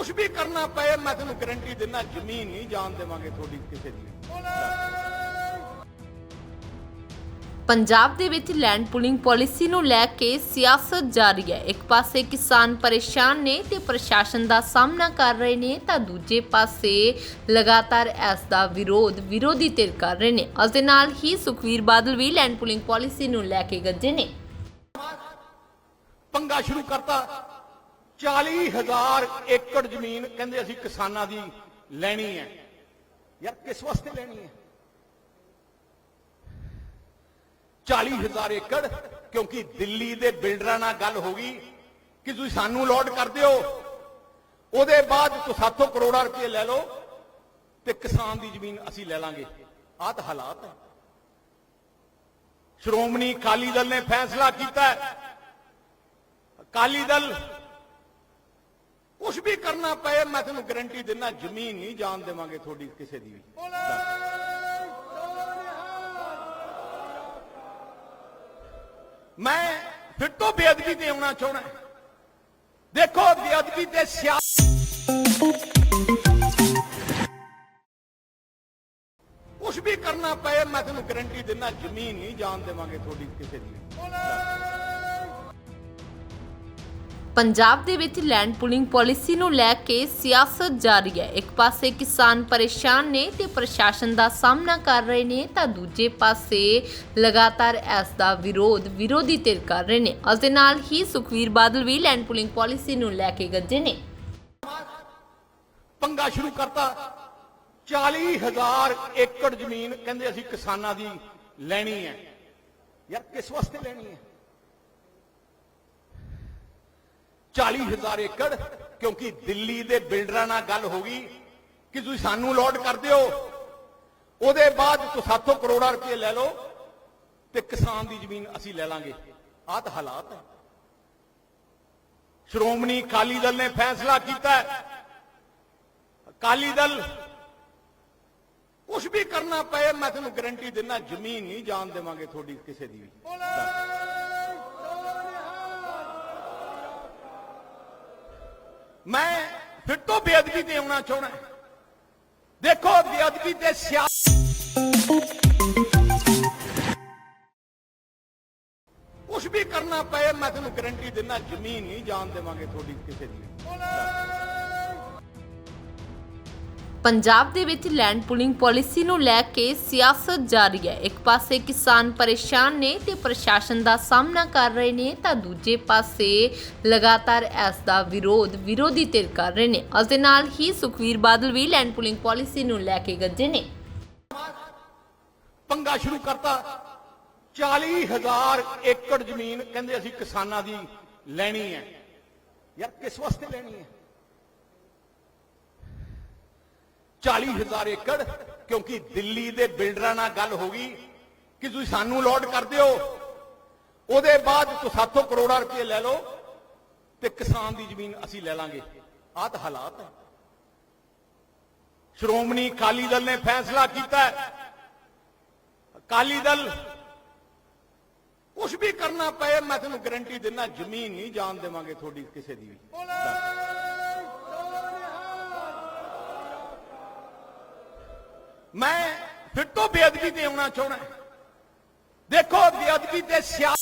ਕੁਝ ਵੀ ਕਰਨਾ ਪਏ ਮੈਂ ਤੁਹਾਨੂੰ ਗਾਰੰਟੀ ਦਿੰਦਾ ਜ਼ਮੀਨ ਨਹੀਂ ਜਾਣ ਦੇਵਾਂਗੇ ਤੁਹਾਡੀ ਕਿਸੇ ਦੀ। ਪੰਜਾਬ ਦੇ ਵਿੱਚ ਲੈਂਡ ਪੁਲਿੰਗ ਪਾਲਿਸੀ ਨੂੰ ਲੈ ਕੇ ਸਿਆਸਤ ਜਾਰੀ ਹੈ। ਇੱਕ ਪਾਸੇ ਕਿਸਾਨ ਪਰੇਸ਼ਾਨ ਨੇ ਤੇ ਪ੍ਰਸ਼ਾਸਨ ਦਾ ਸਾਹਮਣਾ ਕਰ ਰਹੇ ਨੇ ਤਾਂ ਦੂਜੇ ਪਾਸੇ ਲਗਾਤਾਰ ਇਸ ਦਾ ਵਿਰੋਧ ਵਿਰੋਧੀ ਧਿਰ ਕਰ ਰਹੇ ਨੇ। ਉਸ ਦੇ ਨਾਲ ਹੀ ਸੁਖਵੀਰ ਬਾਦਲ ਵੀ ਲੈਂਡ ਪੁਲਿੰਗ ਪਾਲਿਸੀ ਨੂੰ ਲੈ ਕੇ ਗੱਜੇ ਨੇ। ਪੰਗਾ ਸ਼ੁਰੂ ਕਰਤਾ। 40000 ਏਕੜ ਜ਼ਮੀਨ ਕਹਿੰਦੇ ਅਸੀਂ ਕਿਸਾਨਾਂ ਦੀ ਲੈਣੀ ਹੈ। ਯਾਰ ਕਿਸ ਵਾਸਤੇ ਲੈਣੀ ਹੈ? 40000 ਏਕੜ, ਕਿਉਂਕਿ ਦਿੱਲੀ ਦੇ ਬਿਲਡਰਾਂ ਨਾਲ ਗੱਲ ਹੋ ਗਈ ਕਿ ਤੁਸੀਂ ਸਾਨੂੰ ਲੋਡ ਕਰ ਦਿਓ। ਉਹਦੇ ਬਾਅਦ ਤੁਸੀਂ ਸਾਥੋਂ ਕਰੋੜਾਂ ਰੁਪਏ ਲੈ ਲਓ ਤੇ ਕਿਸਾਨ ਦੀ ਜ਼ਮੀਨ ਅਸੀਂ ਲੈ ਲਾਂਗੇ। ਆਹ ਤਾਂ ਹਾਲਾਤ ਹੈ। ਸ਼੍ਰੋਮਣੀ ਅਕਾਲੀ ਦਲ ਨੇ ਫੈਸਲਾ ਕੀਤਾ ਅਕਾਲੀ ਦਲ ਕੁਝ ਵੀ ਕਰਨਾ ਪਏ ਮੈਂ ਤੁਹਾਨੂੰ ਗਾਰੰਟੀ ਦਿੰਦਾ ਜ਼ਮੀਨ ਨਹੀਂ ਜਾਣ ਦੇਵਾਂਗੇ ਤੁਹਾਡੀ ਕਿਸੇ ਦੀ ਵੀ। ਮੈਂ ਫਿਰ ਤੋਂ ਬੇਅਦਬੀ ਤੇ ਆਉਣਾ ਚਾਹਣਾ ਦੇਖੋ ਬੇਅਦਬੀ ਤੇ ਸਿਆ ਕੁਝ ਵੀ ਕਰਨਾ ਪਏ ਮੈਂ ਤੁਹਾਨੂੰ ਗਾਰੰਟੀ ਦਿੰਦਾ ਜ਼ਮੀਨ ਨਹੀਂ ਜਾਣ ਦੇਵਾਂਗੇ ਤੁਹਾਡੀ ਕਿਸੇ ਦੀ ਵੀ। ਪੰਜਾਬ ਦੇ ਵਿੱਚ ਲੈਂਡ ਪੁਲਿੰਗ ਪਾਲਿਸੀ ਨੂੰ ਲੈ ਕੇ ਸਿਆਸਤ ਜਾਰੀ ਹੈ। ਇੱਕ ਪਾਸੇ ਕਿਸਾਨ ਪਰੇਸ਼ਾਨ ਨੇ ਤੇ ਪ੍ਰਸ਼ਾਸਨ ਦਾ ਸਾਹਮਣਾ ਕਰ ਰਹੇ ਨੇ, ਤਾਂ ਦੂਜੇ ਪਾਸੇ ਲਗਾਤਾਰ ਇਸ ਦਾ ਵਿਰੋਧ ਵਿਰੋਧੀ ਧਿਰ ਕਰ ਰਹੇ ਨੇ। ਉਸ ਦੇ ਨਾਲ ਹੀ ਸੁਖਵੀਰ ਬਾਦਲ ਵੀ ਲੈਂਡ ਪੁਲਿੰਗ ਪਾਲਿਸੀ ਨੂੰ ਲੈ ਕੇ ਗੱਜੇ ਨੇ। ਪੰਗਾ ਸ਼ੁਰੂ ਕਰਤਾ। 40000 ਏਕੜ ਜ਼ਮੀਨ ਕਹਿੰਦੇ ਅਸੀਂ ਕਿਸਾਨਾਂ ਦੀ ਲੈਣੀ ਹੈ। ਯਾਰ ਕਿਸ ਵਾਸਤੇ ਲੈਣੀ ਹੈ? 40000 ਏਕੜ, ਕਿਉਂਕਿ ਦਿੱਲੀ ਦੇ ਬਿਲਡਰਾਂ ਨਾਲ ਗੱਲ ਹੋ ਗਈ ਕਿ ਤੁਸੀਂ ਸਾਨੂੰ ਲੋਡ ਕਰ ਦਿਓ। ਉਹਦੇ ਬਾਅਦ ਤੁਸੀਂ ਸਾਥੋਂ ਕਰੋੜਾਂ ਰੁਪਏ ਲੈ ਲਓ ਤੇ ਕਿਸਾਨ ਦੀ ਜ਼ਮੀਨ ਅਸੀਂ ਲੈ ਲਾਂਗੇ। ਆਹ ਤਾਂ ਹਾਲਾਤ ਹੈ ਸ਼੍ਰੋਮਣੀ ਅਕਾਲੀ ਦਲ ਨੇ ਫੈਸਲਾ ਕੀਤਾ ਹੈ। ਅਕਾਲੀ ਦਲ ਕੁਝ ਵੀ ਕਰਨਾ ਪਏ, ਮੈਂ ਤੁਹਾਨੂੰ ਗਾਰੰਟੀ ਦਿੰਦਾ, ਜ਼ਮੀਨ ਨਹੀਂ ਜਾਣ ਦੇਵਾਂਗੇ ਤੁਹਾਡੀ ਕਿਸੇ ਦੀ ਵੀ। ਮੈਂ ਫਿਰ ਤੋਂ ਬੇਅਦਬੀ ਤੇ ਆਉਣਾ ਚਾਹਣਾ ਦੇਖੋ, ਬੇਅਦਬੀ ਤੇ ਸਿਆ ਕੁਝ ਵੀ ਕਰਨਾ ਪਏ, ਮੈਂ ਤੁਹਾਨੂੰ ਗਰੰਟੀ ਦਿੰਦਾ, ਜ਼ਮੀਨ ਨਹੀਂ ਜਾਣ ਦੇਵਾਂਗੇ ਤੁਹਾਡੀ ਕਿਸੇ ਦੀ। ਪੰਜਾਬ ਦੇ ਵਿੱਚ ਲੈਂਡ ਪੁਲਿੰਗ ਪਾਲਿਸੀ ਨੂੰ ਲੈ ਕੇ ਸਿਆਸਤ ਜਾਰੀ ਹੈ। ਇੱਕ ਪਾਸੇ ਕਿਸਾਨ ਪਰੇਸ਼ਾਨ ਨੇ ਤੇ ਪ੍ਰਸ਼ਾਸਨ ਦਾ ਸਾਹਮਣਾ ਕਰ ਰਹੇ ਨੇ, ਤਾਂ ਦੂਜੇ ਪਾਸੇ ਲਗਾਤਾਰ ਇਸ ਦਾ ਵਿਰੋਧ ਵਿਰੋਧੀ ਧਿਰ ਕਰ ਰਹੇ ਨੇ। ਉਸ ਦੇ ਨਾਲ ਹੀ ਸੁਖਵੀਰ ਬਾਦਲ ਵੀ ਲੈਂਡ ਪੂਲਿੰਗ ਪਾਲਿਸੀ ਨੂੰ ਲੈ ਕੇ ਗੱਜੇ ਨੇ। ਪੰਗਾ ਸ਼ੁਰੂ ਕਰਤਾ। 40000 ਏਕੜ ਜ਼ਮੀਨ ਕਹਿੰਦੇ ਅਸੀਂ ਕਿਸਾਨਾਂ ਦੀ ਲੈਣੀ ਹੈ। ਯਾਰ ਕਿਸ ਵਾਸਤੇ ਲੈਣੀ ਹੈ? 40000 ਏਕੜ, ਕਿਉਂਕਿ ਦਿੱਲੀ ਦੇ ਬਿਲਡਰਾਂ ਨਾਲ ਗੱਲ ਹੋ ਗਈ ਕਿ ਤੁਸੀਂ ਸਾਨੂੰ ਲੋਡ ਕਰ ਦਿਓ। ਉਹਦੇ ਬਾਅਦ ਤੁਸੀਂ ਸਾਥੋਂ ਕਰੋੜਾਂ ਰੁਪਏ ਲੈ ਲਓ ਤੇ ਕਿਸਾਨ ਦੀ ਜ਼ਮੀਨ ਅਸੀਂ ਲੈ ਲਾਂਗੇ। ਆਹ ਤਾਂ ਹਾਲਾਤ ਹੈ। ਸ਼੍ਰੋਮਣੀ ਅਕਾਲੀ ਦਲ ਨੇ ਫੈਸਲਾ ਕੀਤਾ ਹੈ। ਅਕਾਲੀ ਦਲ ਕੁਝ ਵੀ ਕਰਨਾ ਪਏ, ਮੈਂ ਤੁਹਾਨੂੰ ਗਾਰੰਟੀ ਦਿੰਦਾ, ਜ਼ਮੀਨ ਨਹੀਂ ਜਾਣ ਦੇਵਾਂਗੇ ਤੁਹਾਡੀ ਕਿਸੇ ਦੀ ਵੀ। ਮੈਂ ਫਿਰ ਤੋਂ ਬੇਅਦਬੀ ਤੇ ਆਉਣਾ ਚਾਹਣਾ ਦੇਖੋ ਬੇਅਦਬੀ ਤੇ ਸਿਆ